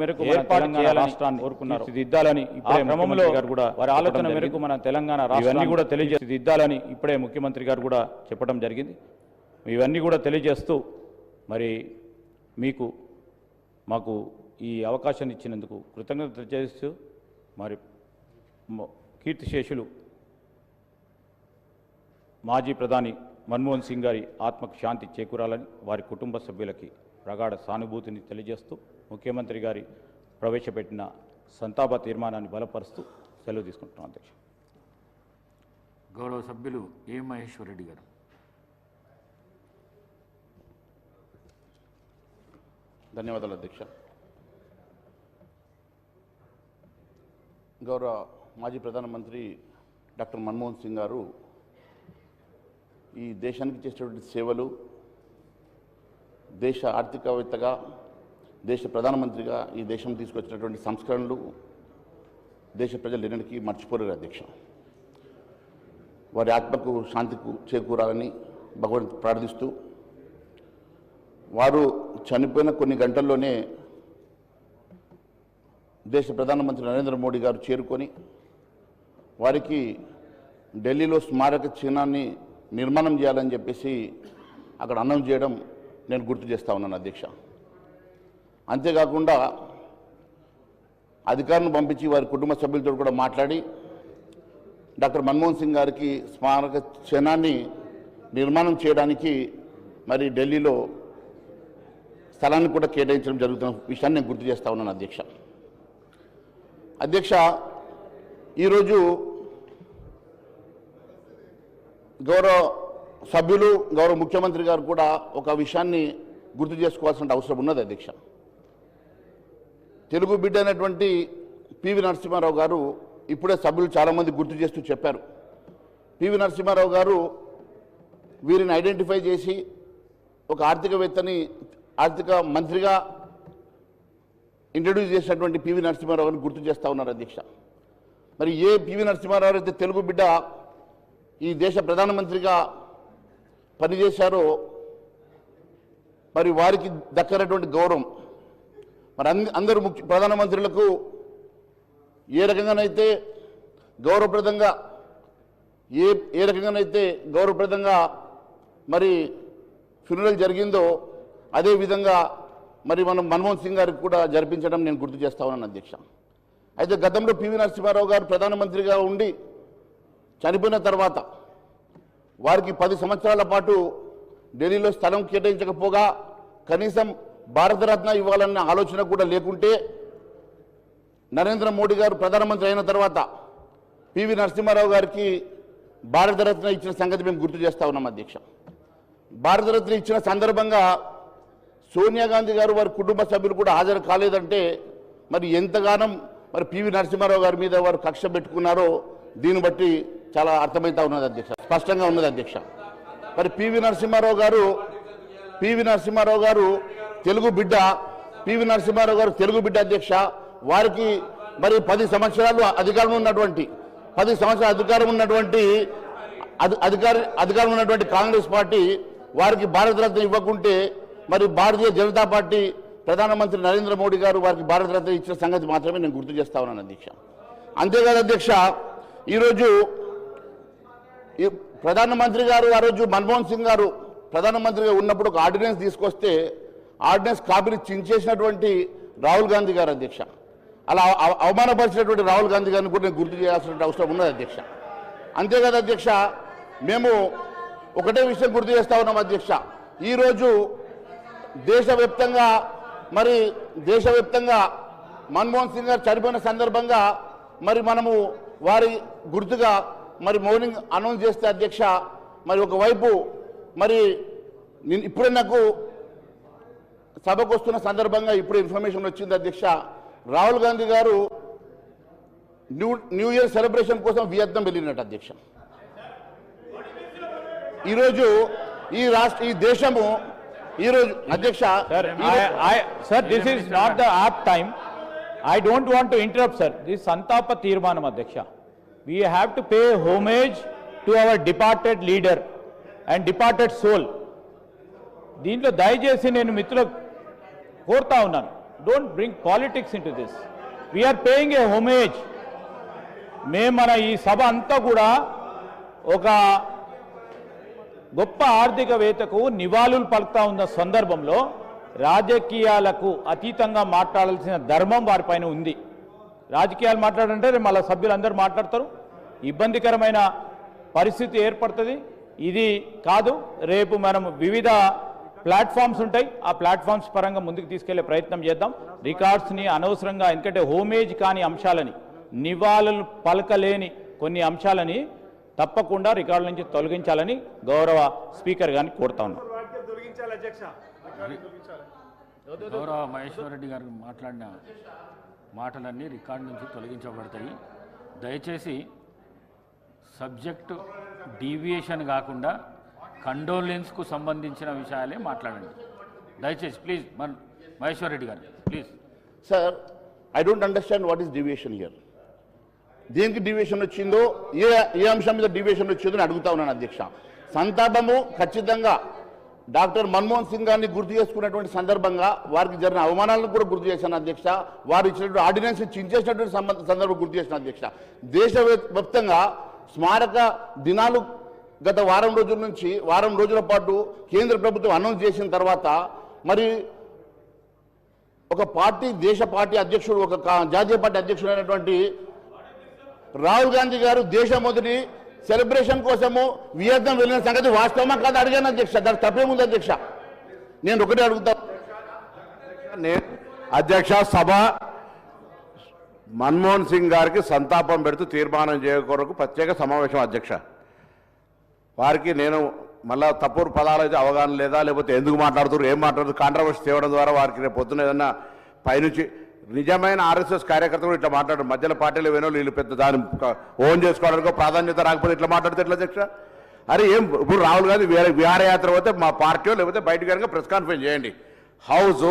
మేరకు తెలంగాణ రాష్ట్రాన్ని కోరుకున్నారు. ఇప్పుడే క్రమంలో గారు కూడా వారి ఆలోచన మేరకు. మన తెలంగాణ ఇవన్నీ కూడా తెలియజేదిద్దాలని ఇప్పుడే ముఖ్యమంత్రి గారు కూడా చెప్పడం జరిగింది ఇవన్నీ కూడా తెలియజేస్తూ మరి మీకు మాకు ఈ అవకాశాన్ని ఇచ్చినందుకు కృతజ్ఞత తెలియజేస్తూ మరి కీర్తిశేషులు మాజీ ప్రధాని మన్మోహన్ సింగ్ గారి ఆత్మకు శాంతి చేకూరాలని వారి కుటుంబ సభ్యులకి ప్రగాఢ సానుభూతిని తెలియజేస్తూ ముఖ్యమంత్రి గారి ప్రవేశపెట్టిన సంతాప తీర్మానాన్ని బలపరుస్తూ సెలవు తీసుకుంటున్నాం అధ్యక్ష. గౌరవ సభ్యులు ఏ మహేశ్వర్ రెడ్డి గారు? ధన్యవాదాలు అధ్యక్ష. గౌరవ మాజీ ప్రధానమంత్రి డాక్టర్ మన్మోహన్ సింగ్ గారు ఈ దేశానికి చేసినటువంటి సేవలు దేశ ఆర్థికవేత్తగా దేశ ప్రధానమంత్రిగా ఈ దేశం తీసుకొచ్చినటువంటి సంస్కరణలు దేశ ప్రజలు ఎన్నటికీ మర్చిపోలేరు అధ్యక్ష. వారి ఆత్మకు శాంతికు చేకూరాలని భగవంతు ప్రార్థిస్తూ వారు చనిపోయిన కొన్ని గంటల్లోనే దేశ ప్రధానమంత్రి నరేంద్ర మోడీ గారు చేరుకొని వారికి ఢిల్లీలో స్మారక చిహ్నాన్ని నిర్మాణం చేయాలని చెప్పేసి అక్కడ అనౌన్స్ చేయడం నేను గుర్తు చేస్తా ఉన్నాను అధ్యక్ష. అంతేకాకుండా అధికారులను పంపించి వారి కుటుంబ సభ్యులతో కూడా మాట్లాడి డాక్టర్ మన్మోహన్ సింగ్ గారికి స్మారక చిహ్నాన్ని నిర్మాణం చేయడానికి మరి ఢిల్లీలో స్థలాన్ని కూడా కేటాయించడం జరుగుతున్న విషయాన్ని నేను గుర్తు చేస్తా ఉన్నాను అధ్యక్ష. అధ్యక్ష ఈరోజు గౌరవ సభ్యులు గౌరవ ముఖ్యమంత్రి గారు కూడా ఒక విషయాన్ని గుర్తు చేసుకోవాల్సిన అవసరం ఉన్నది అధ్యక్ష. తెలుగు బిడ్డ అయినటువంటి పివి నరసింహారావు గారు ఇప్పుడే సభ్యులు చాలామంది గుర్తు చేస్తూ చెప్పారు. పివి నరసింహారావు గారు వీరిని ఐడెంటిఫై చేసి ఒక ఆర్థికవేత్తని ఆర్థిక మంత్రిగా ఇంట్రడ్యూస్ చేసినటువంటి పివి నరసింహారావు గారిని గుర్తు చేస్తూ ఉన్నారు అధ్యక్ష. మరి ఏ పివి నరసింహారావు అయితే తెలుగు బిడ్డ ఈ దేశ ప్రధానమంత్రిగా పనిచేశారో మరి వారికి దక్కనటువంటి గౌరవం మరి అంద- అందరూ ముఖ్య ప్రధానమంత్రులకు ఏ రకంగానైతే గౌరవప్రదంగా ఏ ఏ రకంగానైతే గౌరవప్రదంగా మరి ఫ్యూనరల్ జరిగిందో అదేవిధంగా మరి మనం మన్మోహన్ సింగ్ గారికి కూడా జరిపించడం నేను గుర్తు చేస్తా ఉన్నాను అధ్యక్ష. అయితే గతంలో పివి నరసింహారావు గారు ప్రధానమంత్రిగా ఉండి చనిపోయిన తర్వాత వారికి పది సంవత్సరాల పాటు ఢిల్లీలో స్థలం కేటాయించకపోగా కనీసం భారతరత్న ఇవ్వాలన్న ఆలోచన కూడా లేకుంటే నరేంద్ర మోడీ గారు ప్రధానమంత్రి అయిన తర్వాత పివి నరసింహారావు గారికి భారతరత్న ఇచ్చిన సంగతి మేము గుర్తు చేస్తా ఉన్నాం అధ్యక్ష. భారతరత్న ఇచ్చిన సందర్భంగా సోనియా గాంధీ గారు వారి కుటుంబ సభ్యులు కూడా హాజరు కాలేదంటే మరి ఎంతగానం మరి పివి నరసింహారావు గారి మీద వారు కక్ష పెట్టుకున్నారో దీన్ని బట్టి చాలా అర్థమవుతా ఉన్నది అధ్యక్ష. స్పష్టంగా ఉన్నది అధ్యక్ష. మరి పివి నరసింహారావు గారు పివి నరసింహారావు గారు తెలుగు బిడ్డ పివి నరసింహారావు గారు తెలుగు బిడ్డ అధ్యక్ష. వారికి మరి పది సంవత్సరాలు అధికారం ఉన్నటువంటి పది సంవత్సరాలు అధికారం ఉన్నటువంటి అధి- అధికారి అధికారం ఉన్నటువంటి కాంగ్రెస్ పార్టీ వారికి భారతరత్న ఇవ్వకుంటే మరి భారతీయ జనతా పార్టీ ప్రధానమంత్రి నరేంద్ర మోడీ గారు వారికి భారతరత్న ఇచ్చిన సంగతి మాత్రమే నేను గుర్తు చేస్తా ఉన్నాను అధ్యక్ష. అంతేకాదు అధ్యక్ష ఈరోజు ఈ ప్రధానమంత్రి గారు ఆ రోజు మన్మోహన్ సింగ్ గారు ప్రధానమంత్రిగా ఉన్నప్పుడు ఒక ఆర్డినెన్స్ తీసుకొస్తే ఆర్డినెన్స్ కాపీని చించేసినటువంటి రాహుల్ గాంధీ గారు అధ్యక్ష. అలా అవమానపరిచినటువంటి రాహుల్ గాంధీ గారిని కూడా నేను గుర్తు చేయాల్సిన అవసరం ఉన్నది అధ్యక్ష. అంతేకాదు అధ్యక్ష మేము ఒకటే విషయం గుర్తు చేస్తా ఉన్నాం అధ్యక్ష. ఈరోజు దేశవ్యాప్తంగా మరి దేశవ్యాప్తంగా మన్మోహన్ సింగ్ గారు చనిపోయిన సందర్భంగా మరి మనము వారి గుర్తుగా మరి మౌనింగ్ అనౌన్స్ చేస్తే అధ్యక్ష మరి ఒకవైపు మరి నేను ఇప్పుడే నాకు సభకు వస్తున్న సందర్భంగా ఇప్పుడు ఇన్ఫర్మేషన్ వచ్చింది అధ్యక్ష. రాహుల్ గాంధీ గారు న్యూ న్యూ ఇయర్ సెలబ్రేషన్ కోసం వియత్నం వెళ్ళినట్టు అధ్యక్ష. ఈరోజు ఈ రాష్ట్ర ఈ దేశము ఈరోజు అధ్యక్ష sir this is not the apt time I don't want interrupt sir this సంతాప తీర్మానం అధ్యక్ష we have to pay homage to our departed leader and departed soul దీంట్లో దయచేసి నేను మిత్రులకు కోరుతా ఉన్నాను. Don't bring politics into this we're paying a homage మేము మన ఈ సభ అంతా కూడా ఒక గొప్ప ఆర్థికవేత్తకు నివాళులు పలుకుతా ఉన్న సందర్భంలో రాజకీయాలకు అతీతంగా మాట్లాడాల్సిన ధర్మం వారిపైన ఉంది. రాజకీయాలు మాట్లాడంటే రేపు మళ్ళీ సభ్యులందరూ మాట్లాడతారు. ఇబ్బందికరమైన పరిస్థితి ఏర్పడుతుంది. ఇది కాదు రేపు మనం వివిధ ప్లాట్ఫామ్స్ ఉంటాయి. ఆ ప్లాట్ఫామ్స్ పరంగా ముందుకు తీసుకెళ్ళే ప్రయత్నం చేద్దాం. రికార్డ్స్ని అనవసరంగా ఎందుకంటే హోమేజ్ కాని అంశాలని నివాళులు పలకలేని కొన్ని అంశాలని తప్పకుండా రికార్డుల నుంచి తొలగించాలని గౌరవ స్పీకర్ గారిని కోరుతా ఉన్నాం. గౌరవ మహేశ్వర్ రెడ్డి గారు మాట్లాడిన మాటలన్నీ రికార్డు నుంచి తొలగించబడతాయి. దయచేసి సబ్జెక్టు డీవియేషన్ కాకుండా కండోలెన్స్కు సంబంధించిన విషయాలే మాట్లాడండి. దయచేసి ప్లీజ్ మన మహేశ్వర్ రెడ్డి గారు please. Sir I don't understand what is deviation here. దేనికి డివియేషన్ వచ్చిందో ఏ ఏ అంశం మీద డివియేషన్ వచ్చిందో అని అడుగుతా ఉన్నాను అధ్యక్ష. సంతాపము ఖచ్చితంగా డాక్టర్ మన్మోహన్ సింగ్ గారిని గుర్తు చేసుకున్నటువంటి సందర్భంగా వారికి జరిగిన అవమానాలను కూడా గుర్తు చేశాను అధ్యక్ష. వారు ఇచ్చినటువంటి ఆర్డినెన్స్ చించేసినటువంటి సంబంధ సందర్భం గుర్తు చేసిన అధ్యక్ష. దేశవ్యాప్తంగా స్మారక దినాలు గత వారం రోజుల నుంచి వారం రోజుల పాటు కేంద్ర ప్రభుత్వం అనౌన్స్ చేసిన తర్వాత మరి ఒక పార్టీ దేశ పార్టీ అధ్యక్షుడు ఒక జాతీయ పార్టీ అధ్యక్షుడు అయినటువంటి రాహుల్ గాంధీ గారు దేశ మొదటి సెలబ్రేషన్ కోసము వియత్నాం వెళ్ళిన సంగతి వాస్తవమా కాదు అడిగాను అధ్యక్ష. దానికి తప్పేముంది అధ్యక్ష? నేను ఒకటే అడుగుతా. నేను అధ్యక్ష సభ మన్మోహన్ సింగ్ గారికి సంతాపం పెడుతూ తీర్మానం చేయ కొరకు ప్రత్యేక సమావేశం అధ్యక్ష. వారికి నేను మళ్ళా తప్పుడు పదాలు అయితే అవగాహన లేదా లేకపోతే ఎందుకు మాట్లాడుతారు ఏం మాట్లాడుతూ కాంట్రవర్సీ తేవడం ద్వారా వారికి రేపు పొద్దున ఏదన్నా పైనుంచి నిజమైన ఆర్ఎస్ఎస్ కార్యకర్తలు ఇట్లా మాట్లాడరు. మధ్యలో పార్టీలు వేనో వీళ్ళు పెద్ద దాని ఓన్ చేసుకోవడానికి ప్రాధాన్యత రాకపోతే ఇట్లా మాట్లాడితే ఎట్లా అధ్యక్ష? అరే ఏం ఇప్పుడు రాహుల్ గాంధీ వేరే విహారయాత్ర పోతే మా పార్టీ లేకపోతే బయటకు కనుక ప్రెస్ కాన్ఫరెన్స్ చేయండి. హౌస్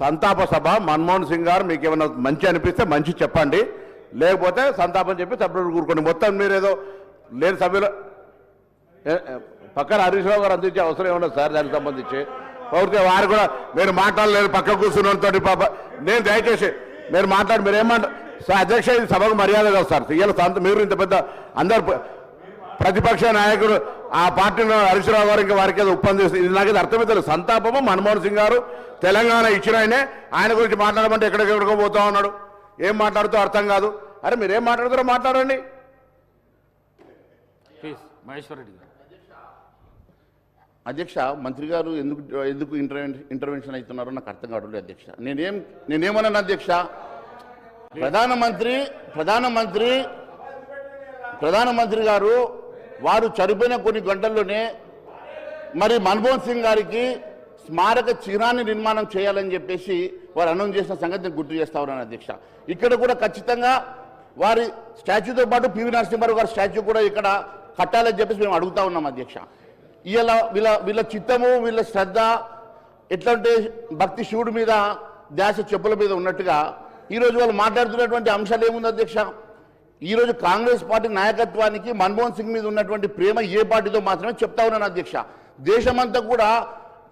సంతాప సభ మన్మోహన్ సింగ్ గారు మీకు ఏమైనా మంచి అనిపిస్తే మంచి చెప్పండి. లేకపోతే సంతాపం చెప్పి సభ్యులు కూరుకోండి మొత్తం మీరేదో లేని సభ్యులు పక్కన హరీష్ రావు గారు అందించే అవసరం ఏమన్నా సార్ దానికి సంబంధించి. పౌరితే వారు కూడా మీరు మాట్లాడలేరు పక్క కూర్చున్నతో పాప నేను దయచేసి మీరు మాట్లాడి మీరు ఏమంటారు సార్ అధ్యక్ష ఇది సభకు మర్యాద కాదు సార్. ఇవాళ సంత మీరు ఇంత పెద్ద అందరు ప్రతిపక్ష నాయకుడు ఆ పార్టీలో హరీష్ రావు గారు ఇంకా వారికి ఏదో ఒప్పందిస్తుంది ఇది నాకు ఇది అర్థమవుతుంది సంతాపము మన్మోహన్ సింగ్ గారు తెలంగాణ ఇచ్చిన ఆయనే ఆయన గురించి మాట్లాడమంటే ఎక్కడికెక్కడికో పోతా ఉన్నాడు. ఏం మాట్లాడుతూ అర్థం కాదు. అరే మీరేం మాట్లాడుతారో మాట్లాడండి. మహేశ్వర్ రెడ్డి అధ్యక్ష మంత్రి గారు ఎందుకు ఎందుకు ఇంటర్వెన్ ఇంటర్వెన్షన్ అవుతున్నారో నాకు అర్థం కావట్లేదు అధ్యక్ష. నేనేం నేనేమన్నాను అధ్యక్ష? ప్రధానమంత్రి ప్రధానమంత్రి ప్రధానమంత్రి గారు వారు చనిపోయిన కొన్ని గంటల్లోనే మరి మన్మోహన్ సింగ్ గారికి స్మారక చిహ్నాన్ని నిర్మాణం చేయాలని చెప్పేసి వారు అనౌన్స్ చేసిన సంగతి గుర్తు చేస్తా ఉన్నాను అధ్యక్ష. ఇక్కడ కూడా ఖచ్చితంగా వారి స్టాచ్యూతో పాటు పివి నరసింహారావు గారి స్టాచ్యూ కూడా ఇక్కడ కట్టాలని చెప్పేసి మేము అడుగుతా ఉన్నాం అధ్యక్ష. ఇలా వీళ్ళ వీళ్ళ చిత్తము వీళ్ళ శ్రద్ధ ఎట్లంటే భక్తి శివుడి మీద ధ్యాస చెప్పుల మీద ఉన్నట్టుగా ఈరోజు వాళ్ళు మాట్లాడుతున్నటువంటి అంశాలు ఏముంది అధ్యక్ష? ఈరోజు కాంగ్రెస్ పార్టీ నాయకత్వానికి మన్మోహన్ సింగ్ మీద ఉన్నటువంటి ప్రేమ ఏ పార్టీతో మాత్రమే చెప్తా ఉన్నాను అధ్యక్ష. దేశమంతా కూడా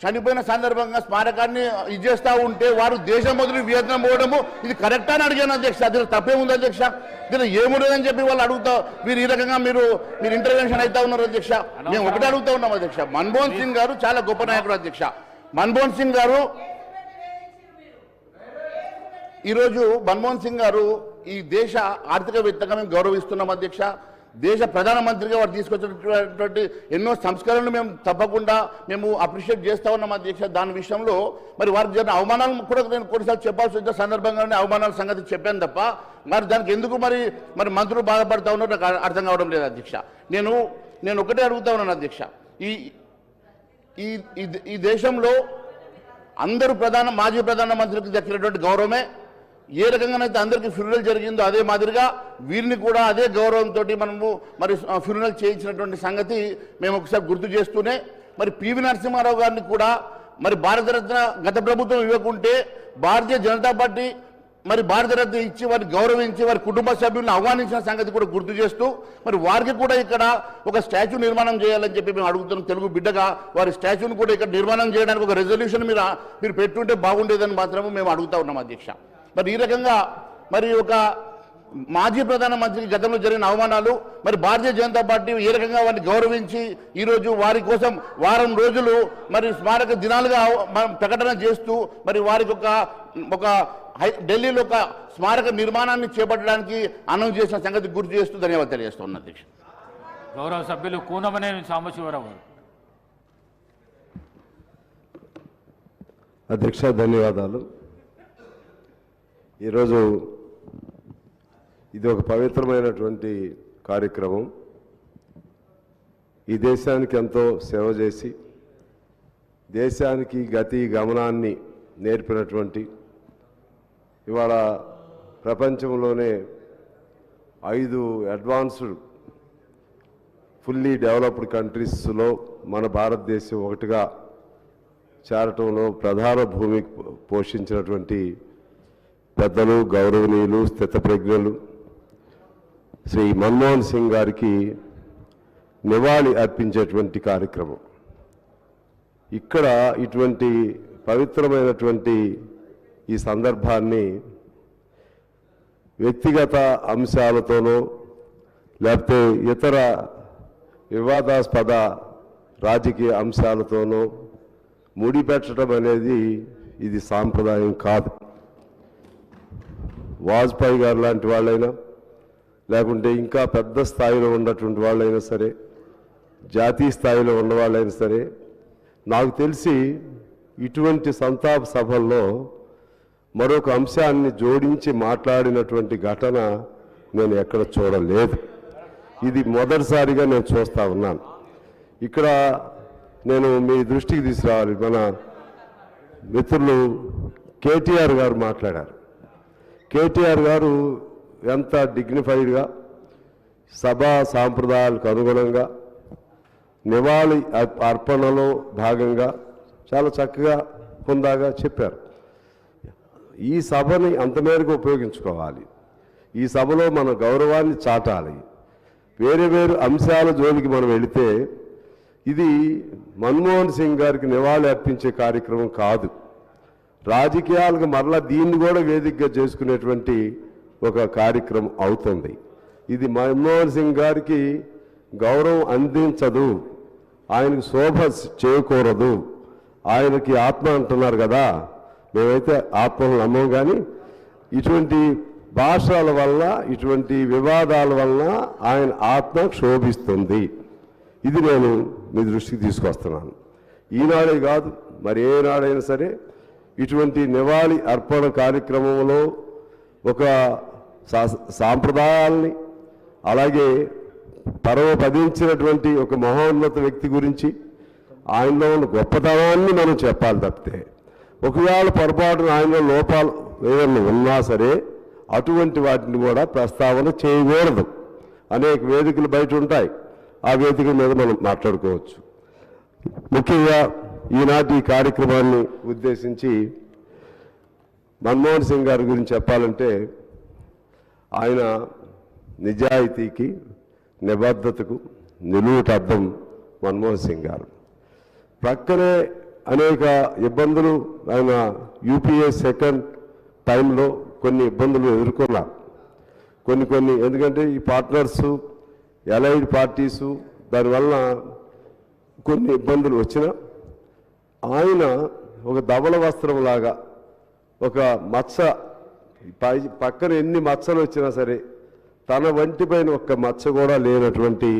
చనిపోయిన సందర్భంగా స్మారకాన్ని ఇది ఉంటే వారు దేశం మొదలు వియత్నం పోవడము. ఇది కరెక్టా అని అడిగాను అధ్యక్ష. దీని ఉంది అధ్యక్ష. దీని ఏముండదని చెప్పి వాళ్ళు అడుగుతా మీరు ఈ రకంగా మీరు మీరు ఇంటర్వెన్షన్ అవుతా ఉన్నారు అధ్యక్ష. మేము ఒకటి అడుగుతా ఉన్నాం అధ్యక్ష. మన్మోహన్ సింగ్ గారు చాలా గొప్ప నాయకుడు అధ్యక్ష. మన్మోహన్ సింగ్ గారు ఈరోజు మన్మోహన్ సింగ్ గారు ఈ దేశ ఆర్థికవేత్తగా మేము గౌరవిస్తున్నాం అధ్యక్ష. దేశ ప్రధానమంత్రిగా వారు తీసుకొచ్చినటువంటి ఎన్నో సంస్కరణలు మేము తప్పకుండా మేము అప్రిషియేట్ చేస్తా ఉన్నాం అధ్యక్ష దాని విషయంలో మరి వారికి జరిగిన అవమానాలు కూడా నేను కొన్నిసార్లు చెప్పాల్సి వచ్చిన సందర్భంగానే అవమానాల సంగతి చెప్పాను తప్ప మరి దానికి ఎందుకు మరి మరి మంత్రులు బాధపడతా ఉన్నారో నాకు అర్థం కావడం లేదు అధ్యక్ష. నేను నేను ఒకటే అడుగుతా ఉన్నాను అధ్యక్ష. ఈ ఈ ఈ- ఈ దేశంలో అందరూ ప్రధాన మాజీ ప్రధానమంత్రికి దక్కినటువంటి గౌరవమే. ఏ రకంగానైతే అందరికీ ఫ్యూనరల్ జరిగిందో అదే మాదిరిగా వీరిని కూడా అదే గౌరవంతో మనము మరి ఫ్యూనరల్ చేయించినటువంటి సంగతి మేము ఒకసారి గుర్తు చేస్తూనే మరి పివి నరసింహారావు గారిని కూడా మరి భారతరత్న గత ప్రభుత్వం ఇవ్వకుంటే భారతీయ జనతా పార్టీ మరి భారతరత్న ఇచ్చి వారిని గౌరవించి వారి కుటుంబ సభ్యులను ఆహ్వానించిన సంగతి కూడా గుర్తు చేస్తూ మరి వారికి కూడా ఇక్కడ ఒక స్టాచ్యూ నిర్మాణం చేయాలని చెప్పి మేము అడుగుతున్నాం. తెలుగు బిడ్డగా వారి స్టాచ్యూని కూడా ఇక్కడ నిర్మాణం చేయడానికి ఒక రెజల్యూషన్ మీరు మీరు పెట్టుంటే బాగుండేదని మాత్రమే మేము అడుగుతా ఉన్నాం అధ్యక్ష. మరి ఈ రకంగా మరి ఒక మాజీ ప్రధానమంత్రికి గతంలో జరిగిన అవమానాలు మరి భారతీయ జనతా పార్టీ ఏ రకంగా వారిని గౌరవించి ఈరోజు వారి కోసం వారం రోజులు మరి స్మారక దినాలుగా మనం ప్రకటన చేస్తూ మరి వారికి ఒక ఒక హై- ఢిల్లీలో ఒక స్మారక నిర్మాణాన్ని చేపట్టడానికి అనౌన్స్ చేసిన సంగతి గుర్తు చేస్తూ ధన్యవాదాలు తెలియజేస్తున్నాను అధ్యక్ష. గౌరవ సభ్యులు కూనమనేని సాంబశివరావు గారు. అధ్యక్ష ధన్యవాదాలు. ఈరోజు ఇది ఒక పవిత్రమైనటువంటి కార్యక్రమం. ఈ దేశానికి ఎంతో సేవ చేసి దేశానికి గతి గమనాన్ని నేర్పినటువంటి ఇవాళ ప్రపంచంలోనే ఐదు అడ్వాన్స్డ్ ఫుల్లీ డెవలప్డ్ కంట్రీస్లో మన భారతదేశం ఒకటిగా చేరటంలో ప్రధాన భూమి పోషించినటువంటి పెద్దలు గౌరవనీయులు స్థితప్రజ్ఞులు. శ్రీ మన్మోహన్ సింగ్ గారికి నివాళి అర్పించేటువంటి కార్యక్రమం. ఇక్కడ ఇటువంటి పవిత్రమైనటువంటి ఈ సందర్భాన్ని వ్యక్తిగత అంశాలతోనో లేకపోతే ఇతర వివాదాస్పద రాజకీయ అంశాలతోనో ముడిపెట్టడం అనేది ఇది సాంప్రదాయం కాదు. వాజ్పేయి గారు లాంటి వాళ్ళైనా లేకుంటే ఇంకా పెద్ద స్థాయిలో ఉన్నటువంటి వాళ్ళైనా సరే జాతీయ స్థాయిలో ఉన్న వాళ్ళైనా సరే నాకు తెలిసి ఇటువంటి సంతాప సభల్లో మరొక అంశాన్ని జోడించి మాట్లాడినటువంటి ఘటన నేను ఎక్కడ చూడలేదు. ఇది మొదటిసారిగా నేను చూస్తా ఉన్నాను. ఇక్కడ నేను మీ దృష్టికి తీసుకురావాలి. మన మిత్రులు కేటీఆర్ గారు మాట్లాడారు. కేటీఆర్ గారు ఎంత డిగ్నిఫైడ్గా సభా సాంప్రదాయాలకు అనుగుణంగా నివాళి అర్పణలో భాగంగా చాలా చక్కగా హుందాగా చెప్పారు. ఈ సభని అంతమేరకు ఉపయోగించుకోవాలి. ఈ సభలో మన గౌరవాన్ని చాటాలి. వేరే వేరు అంశాల జోలికి మనం వెళితే ఇది మన్మోహన్ సింగ్ గారికి నివాళి అర్పించే కార్యక్రమం కాదు. రాజకీయాలకు మరలా దీన్ని కూడా వేదికగా చేసుకునేటువంటి ఒక కార్యక్రమం అవుతుంది. ఇది మన్మోహన్ సింగ్ గారికి గౌరవం అందించదు. ఆయనకు శోభ చేయకూడదు ఆయనకి ఆత్మ అంటున్నారు కదా. మేమైతే ఆత్మను నమ్మం కానీ ఇటువంటి భాషల వల్ల ఇటువంటి వివాదాల వల్ల ఆయన ఆత్మ క్షోభిస్తుంది. ఇది నేను మీ దృష్టికి తీసుకొస్తున్నాను. ఈనాడే కాదు మరి ఏనాడైనా సరే ఇటువంటి నివాళి అర్పణ కార్యక్రమంలో ఒక సా- సాంప్రదాయాల్ని అలాగే పరమపదించినటువంటి ఒక మహోన్నత వ్యక్తి గురించి ఆయనలో ఉన్న గొప్పతనాన్ని మనం చెప్పాలి తప్పితే ఒకవేళ పొరపాటున ఆయనలో లోపాలు ఏదైనా ఉన్నా సరే అటువంటి వాటిని కూడా ప్రస్తావన చేయకూడదు. అనేక వేదికలు బయట ఉంటాయి. ఆ వేదికల మీద మనం మాట్లాడుకోవచ్చు. ముఖ్యంగా ఈనాటి కార్యక్రమాన్ని ఉద్దేశించి మన్మోహన్ సింగ్ గారి గురించి చెప్పాలంటే ఆయన నిజాయితీకి నిబద్ధతకు నిలువుటద్దం మన్మోహన్ సింగ్ గారు. ప్రక్కనే అనేక ఇబ్బందులు ఆయన యూపీఏ సెకండ్ టైంలో కొన్ని ఇబ్బందులు ఎదుర్కొన్నారు. కొన్ని కొన్ని ఎందుకంటే ఈ పార్ట్నర్సు ఎలైడ్ పార్టీసు దానివల్ల కొన్ని ఇబ్బందులు వచ్చినా ఆయన ఒక ధవల వస్త్రంలాగా ఒక మచ్చ పై పక్కన ఎన్ని మచ్చలు వచ్చినా సరే తన వంటి పైన ఒక్క మచ్చ కూడా లేనటువంటి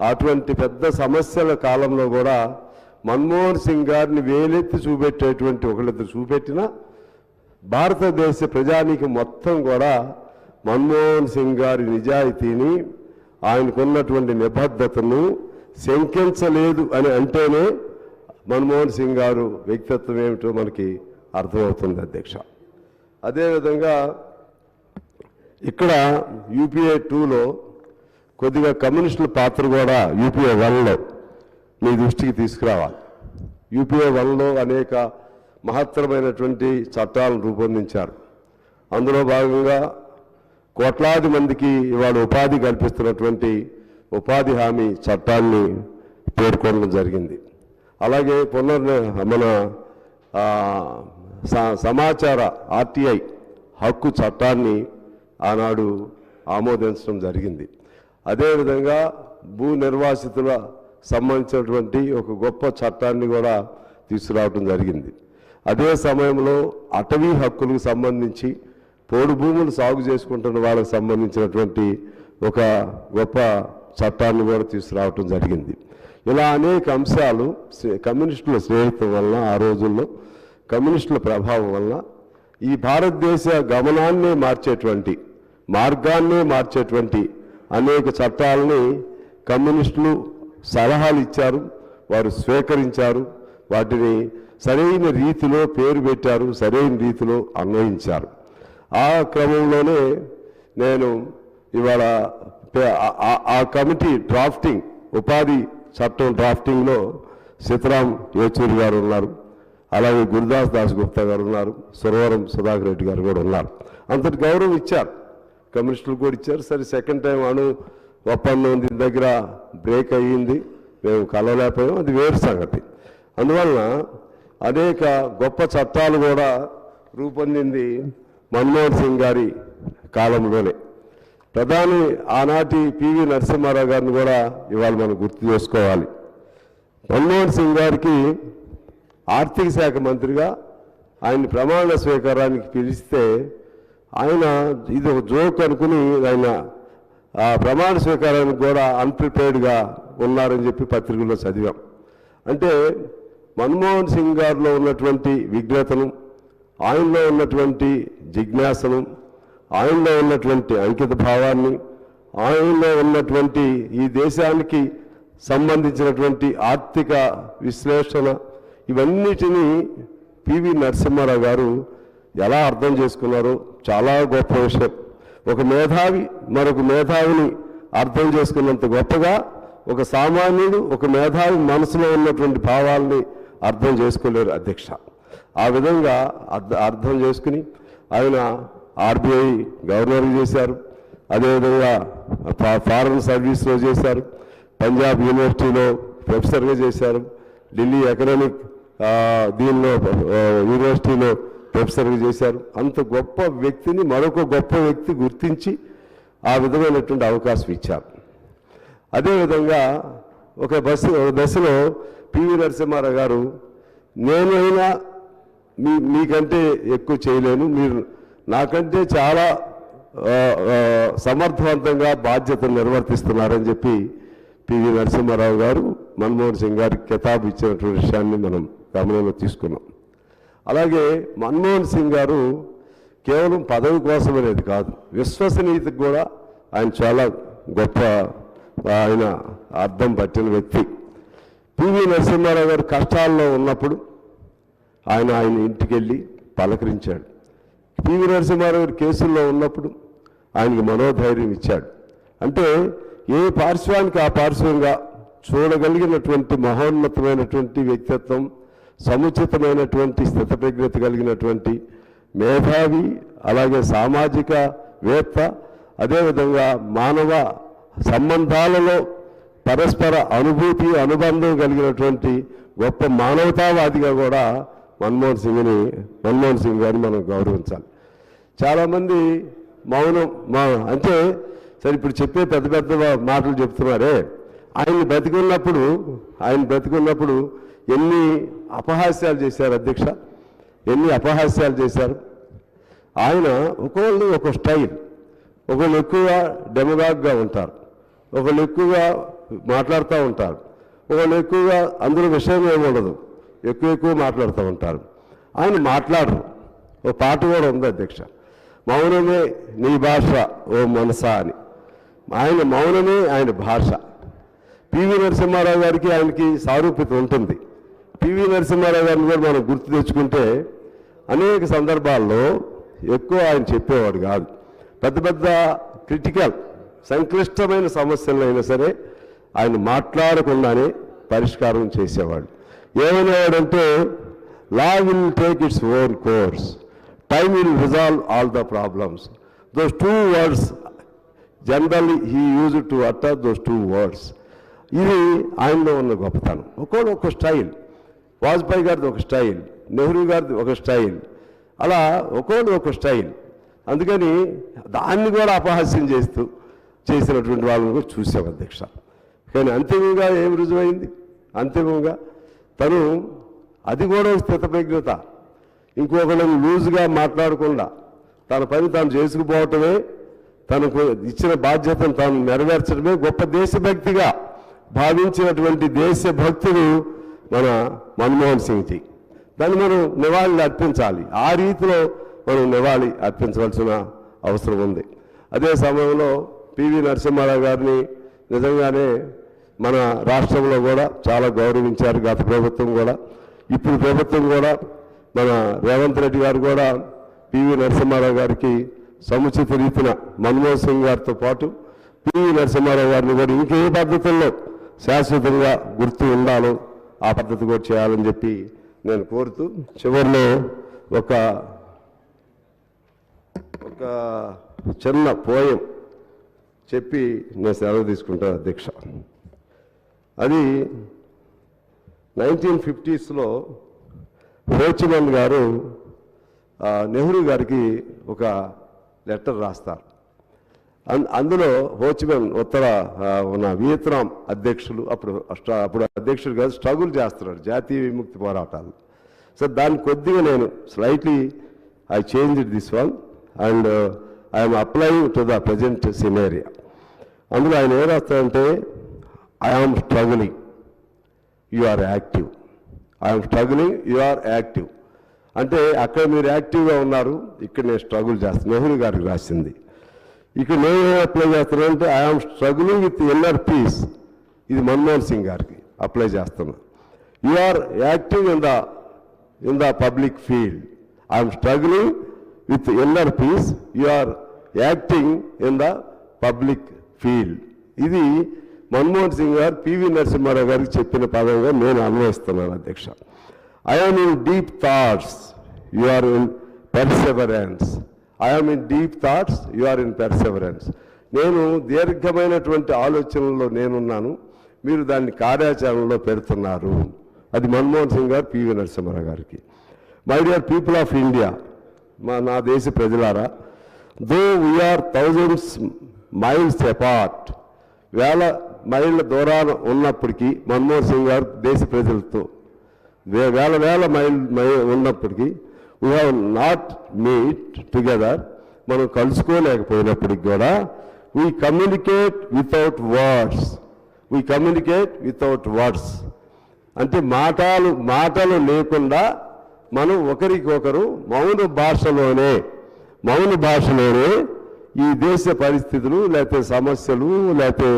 అటువంటి పెద్ద సమస్యల కాలంలో కూడా మన్మోహన్ సింగ్ గారిని వేలెత్తి చూపెట్టేటువంటి ఒకళ్ళిద్దరు చూపెట్టినా భారతదేశ ప్రజానికి మొత్తం కూడా మన్మోహన్ సింగ్ గారి నిజాయితీని ఆయనకున్నటువంటి నిబద్ధతను శంకించలేదు అని అంటేనే మన్మోహన్ సింగ్ గారు వ్యక్తిత్వం ఏమిటో మనకి అర్థమవుతుంది అధ్యక్ష. అదేవిధంగా ఇక్కడ యూపీఏ టూలో కొద్దిగా కమ్యూనిస్టుల పాత్ర కూడా యూపీఏ వన్లో మీ దృష్టికి తీసుకురావాలి. యూపీఏ వన్లో అనేక మహత్తరమైనటువంటి చట్టాలను రూపొందించారు. అందులో భాగంగా కోట్లాది మందికి ఇవాళ ఉపాధి కల్పిస్తున్నటువంటి ఉపాధి హామీ చట్టాన్ని పేర్కొనడం జరిగింది. అలాగే పునర్ మన స- సమాచార ఆర్టీఐ హక్కు చట్టాన్ని ఆనాడు ఆమోదించడం జరిగింది. అదేవిధంగా భూ నిర్వాసితుల సంబంధించినటువంటి ఒక గొప్ప చట్టాన్ని కూడా తీసుకురావడం జరిగింది. అదే సమయంలో అటవీ హక్కులకు సంబంధించి పోడు భూములు సాగు చేసుకుంటున్న వాళ్ళకి సంబంధించినటువంటి ఒక గొప్ప చట్టాన్ని కూడా తీసుకురావటం జరిగింది. ఇలా అనేక అంశాలు కమ్యూనిస్టుల స్నేహితం వలన ఆ రోజుల్లో కమ్యూనిస్టుల ప్రభావం వలన ఈ భారతదేశ గమనాన్నే మార్చేటువంటి మార్గాన్నే మార్చేటువంటి అనేక చట్టాలని కమ్యూనిస్టులు సలహాలు ఇచ్చారు వారు స్వీకరించారు వాటిని సరైన రీతిలో పేరు పెట్టారు సరైన రీతిలో అన్వయించారు. ఆ క్రమంలోనే నేను ఇవాళ ఆ కమిటీ డ్రాఫ్టింగ్ ఉపాధి చట్టం డ్రాఫ్టింగ్లో సీతారాం యేచూరి గారు ఉన్నారు. అలాగే గురుదాస్ దాస్ గుప్తా గారు ఉన్నారు. సురవరం సుధాకర్ రెడ్డి గారు కూడా ఉన్నారు. అంతటి గౌరవం ఇచ్చారు. కమ్యూనిస్టులు కూడా ఇచ్చారు. సరే సెకండ్ టైం అణు ఒప్పందం దీని దగ్గర బ్రేక్ అయ్యింది. మేము కలవలేకపోయాం. అది వేరు సంగతి. అందువలన అనేక గొప్ప చట్టాలు కూడా రూపొందింది మన్మోహన్ సింగ్ గారి కాలంలోనే. ప్రధాని ఆనాటి పివి నరసింహారావు గారిని కూడా ఇవాళ మనం గుర్తు చేసుకోవాలి. మన్మోహన్ సింగ్ గారికి ఆర్థిక శాఖ మంత్రిగా ఆయన ప్రమాణ స్వీకారానికి పిలిస్తే ఆయన ఇది ఒక జోక్ అనుకుని ఆయన ఆ ప్రమాణ స్వీకారానికి కూడా అన్ప్రిపేర్డ్గా ఉన్నారని చెప్పి పత్రికల్లో చదివాం. అంటే మన్మోహన్ సింగ్ గారిలో ఉన్నటువంటి విఘ్నతను ఆయనలో ఉన్నటువంటి జిజ్ఞాసను ఆయనలో ఉన్నటువంటి అంకిత భావాన్ని ఆయనలో ఉన్నటువంటి ఈ దేశానికి సంబంధించినటువంటి ఆర్థిక విశ్లేషణ ఇవన్నిటినీ పివి నరసింహారావు గారు ఎలా అర్థం చేసుకున్నారో చాలా గొప్ప విషయం. ఒక మేధావి మరొక మేధావిని అర్థం చేసుకున్నంత గొప్పగా ఒక సామాన్యుడు ఒక మేధావి మనసులో ఉన్నటువంటి భావాల్ని అర్థం చేసుకోలేరు అధ్యక్ష. ఆ విధంగా అర్థం చేసుకుని ఆయన ఆర్బీఐ గవర్నర్ చేశారు. అదేవిధంగా ఫారెన్ సర్వీస్లో చేశారు. పంజాబ్ యూనివర్సిటీలో ప్రొఫెసర్గా చేశారు. ఢిల్లీ ఎకనామిక్ దీనిలో యూనివర్సిటీలో ప్రొఫెసర్గా చేశారు. అంత గొప్ప వ్యక్తిని మరొక గొప్ప వ్యక్తి గుర్తించి ఆ విధమైనటువంటి అవకాశం ఇచ్చారు. అదేవిధంగా ఒక బస్సు ఒక దశలో పివి నరసింహారావు గారు నేనైనా మీ మీకంటే ఎక్కువ చేయలేను. మీరు నాకంటే చాలా సమర్థవంతంగా బాధ్యతలు నిర్వర్తిస్తున్నారని చెప్పి పివి నరసింహారావు గారు మన్మోహన్ సింగ్ గారికి కితాబు ఇచ్చినటువంటి విషయాన్ని మనం గమనంలో తీసుకున్నాం. అలాగే మన్మోహన్ సింగ్ గారు కేవలం పదవి కోసం అనేది కాదు విశ్వసనీయతకు కూడా ఆయన చాలా గొప్ప ఆయన అర్థం పట్టిన వ్యక్తి. పివి నరసింహారావు గారు కష్టాల్లో ఉన్నప్పుడు ఆయన ఆయన ఇంటికి వెళ్ళి పలకరించాడు. పివి నరసింహారావు గారు కేసుల్లో ఉన్నప్పుడు ఆయనకి మనోధైర్యం ఇచ్చాడు. అంటే ఏ పార్శ్వానికి ఆ పార్శ్వంగా చూడగలిగినటువంటి మహోన్నతమైనటువంటి వ్యక్తిత్వం సముచితమైనటువంటి స్థితప్రజ్ఞత కలిగినటువంటి మేధావి అలాగే సామాజిక వేత్త అదేవిధంగా మానవ సంబంధాలలో పరస్పర అనుభూతి అనుబంధం కలిగినటువంటి గొప్ప మానవతావాదిగా కూడా మన్మోహన్ సింగ్ని మన్మోహన్ సింగ్ గారిని మనం గౌరవించాలి. చాలామంది మౌనం మా అంటే సరే ఇప్పుడు చెప్పే పెద్ద పెద్ద మాటలు చెప్తున్నారే. ఆయన బ్రతికున్నప్పుడు ఆయన బ్రతికున్నప్పుడు ఎన్ని అపహాస్యాలు చేశారు అధ్యక్ష? ఎన్ని అపహాస్యాలు చేశారు? ఆయన ఒకళ్ళు ఒక స్టైల్ ఒకళ్ళు ఎక్కువగా డెమగాగ్గా ఉంటారు ఒకళ్ళు ఎక్కువగా మాట్లాడుతూ ఉంటారు ఒకళ్ళు ఎక్కువగా అందులో విషయం ఏమి ఉండదు. ఎక్కువ ఎక్కువ మాట్లాడుతూ ఉంటారు. ఆయన మాట్లాడరు. ఓ పాట కూడా ఉంది అధ్యక్ష. మౌనమే నీ భాష ఓ మనసా అని. ఆయన మౌనమే ఆయన భాష. పివి నరసింహారావు గారికి ఆయనకి సారూప్యత ఉంటుంది. పివి నరసింహారావు గారిని కూడా మనం గుర్తు తెచ్చుకుంటే అనేక సందర్భాల్లో ఎక్కువ ఆయన చెప్పేవాడు కాదు. పెద్ద పెద్ద క్రిటికల్ సంక్లిష్టమైన సమస్యలైనా సరే ఆయన మాట్లాడకుండానే పరిష్కారం చేసేవాడు. ఏమనేవాడంటే law will take its own course time will resolve all the problems those two words generally he use to utter those two words ఇది ఆయనలో ఉన్న గొప్పతనం. ఒక్కోడు ఒక స్టైల్. వాజ్పేయి గారిది ఒక స్టైల్. నెహ్రూ గారిది ఒక స్టైల్. అలా ఒక్కోడు ఒక స్టైల్. అందుకని దాన్ని కూడా అపహాస్యం చేస్తూ చేసినటువంటి వాళ్ళని కూడా చూసాం అధ్యక్ష. కానీ అంతిమంగా ఏం రుజువైంది? అంతిమంగా తను అది కూడా స్థితప్రజ్ఞత. ఇంకొకళ్ళని లూజ్గా మాట్లాడకుండా తన పని తాను చేసుకుపోవటమే తనకు ఇచ్చిన బాధ్యతను తాను నెరవేర్చడమే గొప్ప దేశభక్తిగా భావించినటువంటి దేశభక్తుడు మన మన్మోహన్ సింగ్జీ. దాన్ని మనం నివాళి అర్పించాలి. ఆ రీతిలో మనం నివాళి అర్పించవలసిన అవసరం ఉంది. అదే సమయంలో పివి నరసింహారావు గారిని నిజంగానే మన రాష్ట్రంలో కూడా చాలా గౌరవించారు గత ప్రభుత్వం కూడా. ఇప్పుడు ప్రభుత్వం కూడా మన రేవంత్ రెడ్డి గారు కూడా పివి నరసింహారావు గారికి సముచిత రీతిన మన్మోహన్ సింగ్ గారితో పాటు పివి నరసింహారావు గారిని కూడా ఇంకే పద్ధతుల్లో శాశ్వతంగా గుర్తు ఉండాలో ఆ పద్ధతి కూడా చేయాలని చెప్పి నేను కోరుతూ చివరిలో ఒక ఒక చిన్న పోయం చెప్పి నేను సెలవు తీసుకుంటాను అధ్యక్ష. అది నైన్టీన్ ఫిఫ్టీస్లో హోచిమన్ గారు నెహ్రూ గారికి ఒక లెటర్ రాస్తారు. అందులో హోచిమన్ ఉత్తర ఉన్న వియత్నాం అధ్యక్షులు అప్పుడు అప్పుడు అధ్యక్షుడు కాదు స్ట్రగుల్ చేస్తున్నాడు జాతీయ విముక్తి పోరాటాలు. సో దాన్ని కొద్దిగా నేను slightly I change this one and I'm applying to the present scenario అందులో ఆయన ఏం రాస్తారంటే I am struggling you are active I'm struggling you are active అంటే అక్కడ మీరు యాక్టివ్గా ఉన్నారు ఇక్కడ నేను స్ట్రగుల్ చేస్తాను నెహ్రూ గారికి రాసింది. ఇక్కడ నేను అప్లై చేస్తున్నా అంటే I am struggling with inner peace ఇది మన్మోహన్ సింగ్ గారికి అప్లై చేస్తున్నా. You are active in the in the public field I'm struggling with inner peace you are acting in the public field ఇది మన్మోహన్ సింగ్ గారు పివి నరసింహారావు గారికి చెప్పిన పదంగా నేను అన్వయిస్తున్నాను అధ్యక్ష. I'm in deep thoughts you are in perseverance I'm in deep thoughts you are in perseverance నేను దీర్ఘమైనటువంటి ఆలోచనలో నేనున్నాను. మీరు దాన్ని కార్యాచరణలో పెడుతున్నారు. అది మన్మోహన్ సింగ్ గారు పివి నరసింహారావు గారికి. My dear people of India మా నా దేశ ప్రజలారా though we're thousands miles apart వేల మైళ్ళ దూరాన ఉన్నప్పటికీ మన్మోహన్ సింగ్ గారు దేశ ప్రజలతో వే- వేల వేల మైల్ ఉన్నప్పటికీ we have not meet together మనం కలుసుకోలేకపోయినప్పటికి కూడా we communicate without words we communicate without words అంటే మాటలు మాటలు లేకుండా మనం ఒకరికొకరు మౌన భాషలోనే మౌన భాషలోనే ఈ దేశ పరిస్థితులు లేకపోతే సమస్యలు లేకపోతే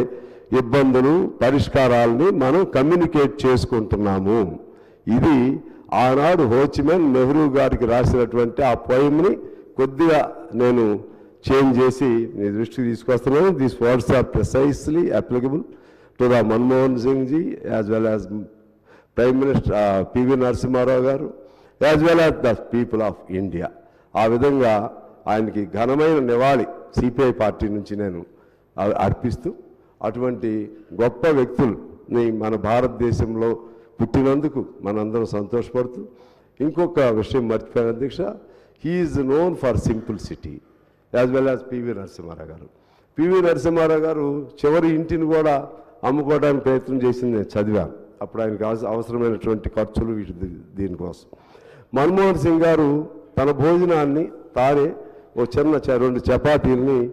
ఇబ్బందులు పరిష్కారాలని మనం కమ్యూనికేట్ చేసుకుంటున్నాము. ఇది ఆనాడు హోచిమెన్ నెహ్రూ గారికి రాసినటువంటి ఆ పోయంని కొద్దిగా నేను చేంజ్ చేసి మీ దృష్టికి తీసుకొస్తున్నాను. These words are precisely applicable to the Manmohan Singh ji as well as prime minister PV Narasimharao గారు as well as the people of India ఆ విధంగా ఆయనకి ఘనమైన నివాళి సిపిఐ పార్టీ నుంచి నేను uh, అర్పిస్తూ అటువంటి గొప్ప వ్యక్తుల్ని మన భారతదేశంలో పుట్టినందుకు మనందరం సంతోషపడుతూ ఇంకొక విషయం మర్చిపోయిన అధ్యక్ష he is known for simplicity as well as PV Narasimharao గారు. పివి నరసింహారావు గారు చివరి ఇంటిని కూడా అమ్ముకోవడానికి ప్రయత్నం చేసింది నేను చదివాను. అప్పుడు ఆయనకు అవసరమైనటువంటి ఖర్చులు వీటి దీనికోసం. మన్మోహన్ సింగ్ గారు తన భోజనాన్ని తానే ఓ చిన్న చ- రెండు చపాతీల్ని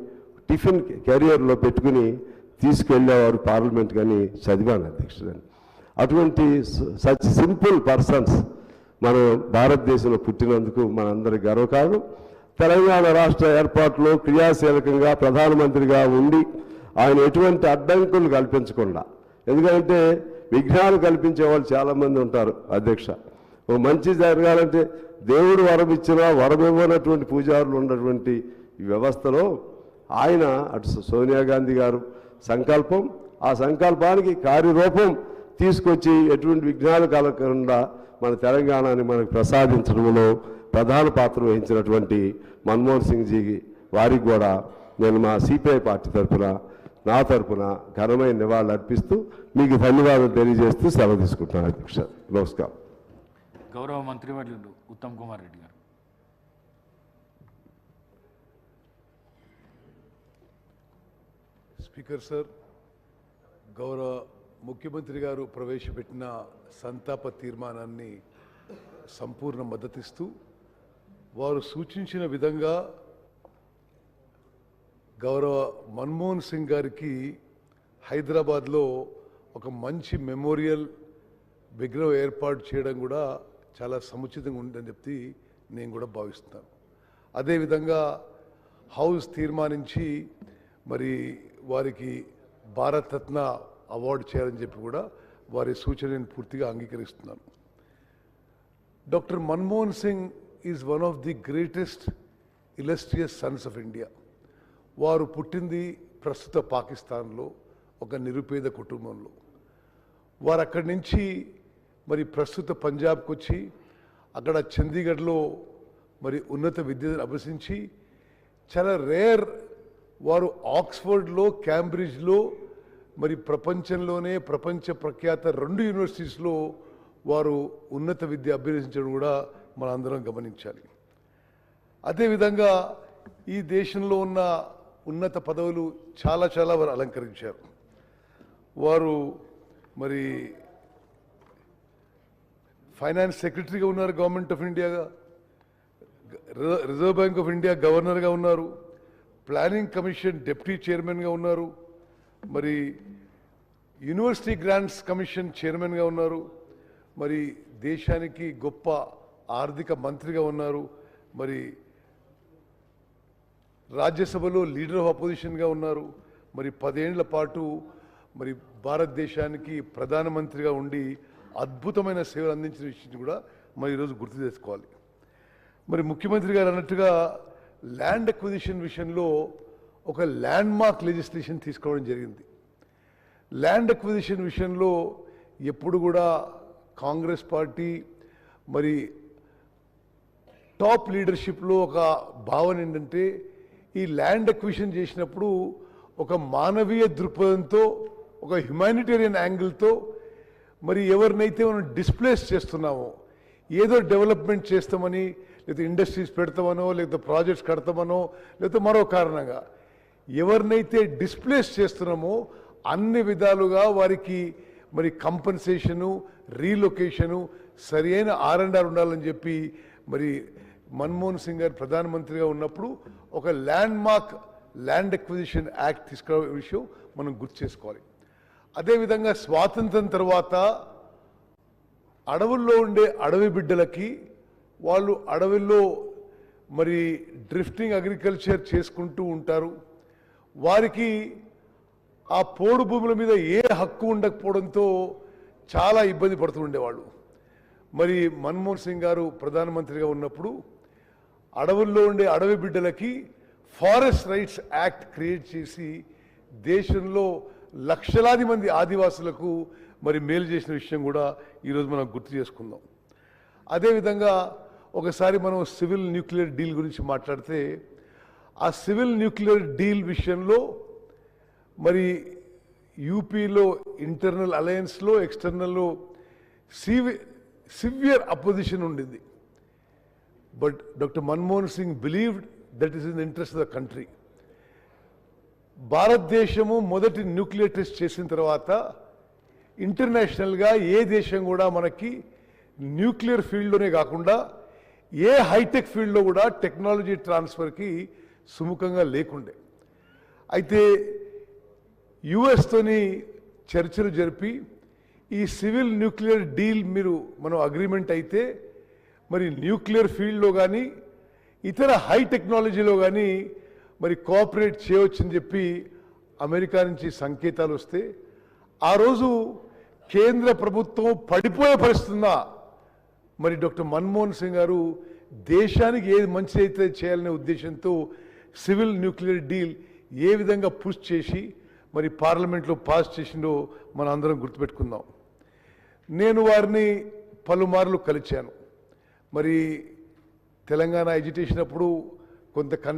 టిఫిన్ కెరియర్లో పెట్టుకుని తీసుకెళ్ళేవారు పార్లమెంట్ కానీ చదివాను అధ్యక్షుడని. అటువంటి సచ్ సింపుల్ పర్సన్స్ మనం భారతదేశంలో పుట్టినందుకు మనందరి గర్వకారణం. తెలంగాణ రాష్ట్ర ఏర్పాటులో క్రియాశీలకంగా ప్రధానమంత్రిగా ఉండి ఆయన ఎటువంటి అడ్డంకులు కల్పించకుండా ఎందుకంటే విఘ్నాలు కల్పించే వాళ్ళు చాలామంది ఉంటారు అధ్యక్ష. ఓ మంచి జరగాలంటే దేవుడు వరం ఇచ్చినా వరం ఇవ్వనటువంటి పూజారులు ఉన్నటువంటి వ్యవస్థలో ఆయన అటు సోనియా గాంధీ గారు సంకల్పం ఆ సంకల్పానికి కార్యరూపం తీసుకొచ్చి ఎటువంటి విఘ్నాలు కలగకుండా మన తెలంగాణని మనకు ప్రసాదించడంలో ప్రధాన పాత్ర వహించినటువంటి మన్మోహన్ సింగ్ జీ వారికి కూడా నేను మా సిపిఐ పార్టీ తరఫున నా తరఫున ఘనమైన నివాళులు అర్పిస్తూ మీకు ధన్యవాదాలు తెలియజేస్తూ సెలవు తీసుకుంటున్నాను అధ్యక్ష. నమస్కారం. గౌరవ మంత్రివర్యులు ఉత్తమ్ కుమార్ రెడ్డి గారు స్పీకర్ సార్ గౌరవ ముఖ్యమంత్రి గారు ప్రవేశపెట్టిన సంతాప తీర్మానాన్ని సంపూర్ణ మద్దతిస్తూ వారు సూచించిన విధంగా గౌరవ మన్మోహన్ సింగ్ గారికి హైదరాబాద్లో ఒక మంచి మెమోరియల్ విగ్రహం ఏర్పాటు చేయడం కూడా చాలా సముచితంగా ఉందని చెప్పి నేను కూడా భావిస్తున్నాను. అదేవిధంగా హౌస్ తీర్మానించి మరి వారికి భారతరత్న అవార్డు చేయాలని చెప్పి కూడా వారి సూచనను పూర్తిగా అంగీకరిస్తున్నాను. Doctor Manmohan Singh is one of the greatest illustrious sons of India. వారు పుట్టింది ప్రస్తుత పాకిస్తాన్లో ఒక నిరుపేద కుటుంబంలో. వారు అక్కడి నుంచి మరి ప్రస్తుత పంజాబ్కి వచ్చి అక్కడ చండీగఢ్లో మరి ఉన్నత విద్యను అభ్యసించి చాలా రేర్ వారు ఆక్స్ఫర్డ్లో క్యాంబ్రిడ్జ్లో మరి ప్రపంచంలోనే ప్రపంచ ప్రఖ్యాత రెండు యూనివర్సిటీస్లో వారు ఉన్నత విద్య అభ్యసించడం కూడా మనందరం గమనించాలి. అదేవిధంగా ఈ దేశంలో ఉన్న ఉన్నత పదవులు చాలా చాలా వారు అలంకరించారు. వారు మరి ఫైనాన్స్ సెక్రటరీగా ఉన్నారు గవర్నమెంట్ ఆఫ్ ఇండియాగా రిజ- రిజర్వ్ బ్యాంక్ ఆఫ్ ఇండియా గవర్నర్గా ఉన్నారు. ప్లానింగ్ కమిషన్ డిప్యూటీ చైర్మన్గా ఉన్నారు. మరి యూనివర్సిటీ గ్రాంట్స్ కమిషన్ చైర్మన్గా ఉన్నారు. మరి దేశానికి గొప్ప ఆర్థిక మంత్రిగా ఉన్నారు. మరి రాజ్యసభలో లీడర్ ఆఫ్ అపోజిషన్గా ఉన్నారు. మరి పదేళ్ళ పాటు మరి భారతదేశానికి ప్రధానమంత్రిగా ఉండి అద్భుతమైన సేవలు అందించిన విషయం కూడా మరి ఈరోజు గుర్తు చేసుకోవాలి. మరి ముఖ్యమంత్రి గారు అన్నట్టుగా ల్యాండ్ అక్విజిషన్ విషయంలో ఒక ల్యాండ్ మార్క్ లెజిస్లేషన్ తీసుకోవడం జరిగింది. ల్యాండ్ అక్విజిషన్ విషయంలో ఎప్పుడు కూడా కాంగ్రెస్ పార్టీ మరి టాప్ లీడర్షిప్లో ఒక భావన ఏంటంటే ఈ ల్యాండ్ అక్విజిషన్ చేసినప్పుడు ఒక మానవీయ దృక్పథంతో ఒక హ్యుమానిటేరియన్ యాంగిల్తో మరి ఎవరినైతే మనం డిస్ప్లేస్ చేస్తున్నామో ఏదో డెవలప్మెంట్ చేస్తామని లేదా ఇండస్ట్రీస్ పెడతామనో లేదా ప్రాజెక్ట్స్ కడతామనో లేదా మరో కారణంగా ఎవరినైతే డిస్ప్లేస్ చేస్తున్నామో అన్ని విధాలుగా వారికి మరి కంపన్సేషను రీలొకేషను సరి అయిన ఆర్ అండ్ ఆర్ ఉండాలని చెప్పి మరి మన్మోహన్ సింగ్ గారు ప్రధానమంత్రిగా ఉన్నప్పుడు ఒక landmark land acquisition act తీసుకురావే విషయం మనం గుర్తు చేసుకోవాలి. అదేవిధంగా స్వాతంత్రం తర్వాత అడవుల్లో ఉండే అడవి బిడ్డలకి వాళ్ళు అడవుల్లో మరి డ్రిఫ్టింగ్ అగ్రికల్చర్ చేసుకుంటూ ఉంటారు. వారికి ఆ పోడు భూముల మీద ఏ హక్కు ఉండకపోవడంతో చాలా ఇబ్బంది పడుతూ ఉండేవాళ్ళు. మరి మన్మోహన్ సింగ్ గారు ప్రధానమంత్రిగా ఉన్నప్పుడు అడవుల్లో ఉండే అడవి బిడ్డలకి ఫారెస్ట్ రైట్స్ యాక్ట్ క్రియేట్ చేసి దేశంలో లక్షలాది మంది ఆదివాసులకు మరి మేలు చేసిన విషయం కూడా ఈరోజు మనం గుర్తు చేసుకుందాం. అదేవిధంగా ఒకసారి మనం సివిల్ న్యూక్లియర్ డీల్ గురించి మాట్లాడితే ఆ సివిల్ న్యూక్లియర్ డీల్ విషయంలో మరి యూపీలో ఇంటర్నల్ అలయన్స్లో ఎక్స్టర్నల్లో సివి సివియర్ అపోజిషన్ ఉండింది. But doctor Manmohan Singh believed that is in the interest of the country. భారతదేశము మొదటి న్యూక్లియర్ టెస్ట్ చేసిన తర్వాత ఇంటర్నేషనల్గా ఏ దేశం కూడా మనకి న్యూక్లియర్ ఫీల్డ్లోనే కాకుండా ఏ హైటెక్ ఫీల్డ్లో కూడా టెక్నాలజీ ట్రాన్స్ఫర్కి సుముఖంగా లేకుండే. అయితే యుఎస్తోని చర్చలు జరిపి ఈ సివిల్ న్యూక్లియర్ డీల్ మీరు మనం అగ్రిమెంట్ అయితే మరి న్యూక్లియర్ ఫీల్డ్లో కానీ ఇతర హై టెక్నాలజీలో కానీ మరి కోఆపరేట్ చేయవచ్చని చెప్పి అమెరికా నుంచి సంకేతాలు వస్తే ఆ రోజు కేంద్ర ప్రభుత్వం పడిపోయే పరిస్థితుందా మరి డాక్టర్ మన్మోహన్ సింగ్ గారు దేశానికి ఏది మంచి అయితే చేయాలనే ఉద్దేశంతో సివిల్ న్యూక్లియర్ డీల్ ఏ విధంగా పుష్ చేసి మరి పార్లమెంట్లో పాస్ చేసిండో మన అందరం గుర్తుపెట్టుకుందాం. నేను వారిని పలుమార్లు కలిచాను మరి తెలంగాణ ఎడ్యుటేషన్ అప్పుడు కొంత కన్